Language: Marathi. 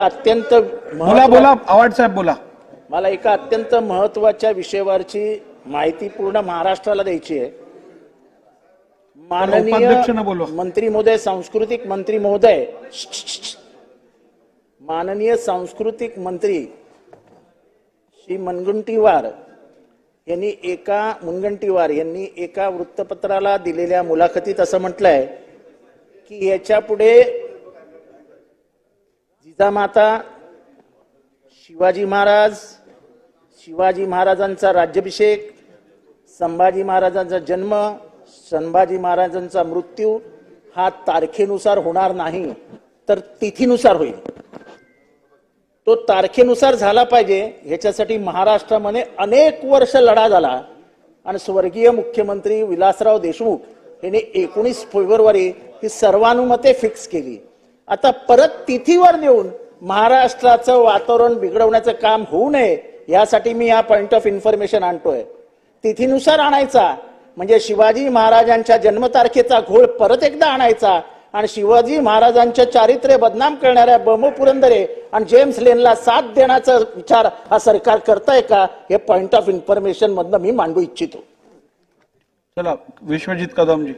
अत्यंत बोला बोला आवाड साहेब बोला. मला एका अत्यंत महत्त्वाच्या विषयावरची माहिती पूर्ण महाराष्ट्राला द्यायची आहे. माननीय मंत्री महोदय सांस्कृतिक मंत्री महोदय माननीय सांस्कृतिक मंत्री श्री मुनगंटीवार यांनी एका मुनगंटीवार यांनी एका वृत्तपत्राला दिलेल्या मुलाखतीत असं म्हटलंय की याच्यापुढे जिजामाता शिवाजी महाराज शिवाजी महाराजांचा राज्याभिषेक संभाजी महाराजांचा जन्म संभाजी महाराजांचा मृत्यू हा तारखेनुसार होणार नाही तर तिथीनुसार होईल. तो तारखेनुसार झाला पाहिजे ह्याच्यासाठी महाराष्ट्रामध्ये अनेक वर्ष लढा झाला. आणि स्वर्गीय मुख्यमंत्री विलासराव देशमुख यांनी एकोणीस फेब्रुवारी ही सर्वानुमते फिक्स केली. आता परत तिथीवर नेऊन महाराष्ट्राचं वातावरण बिघडवण्याचं काम होऊ नये यासाठी मी हा पॉइंट ऑफ इन्फॉर्मेशन आणतोय. तिथीनुसार आणायचा म्हणजे शिवाजी महाराजांच्या जन्मतारखेचा घोळ परत एकदा आणायचा आणि शिवाजी महाराजांच्या चारित्र्य बदनाम करणाऱ्या बमो पुरंदरे आणि जेम्स लेनला साथ देण्याचा विचार हा सरकार करताय का हे पॉइंट ऑफ इन्फॉर्मेशन मधनं मी मांडू इच्छितो. चला विश्वजित कदमजी.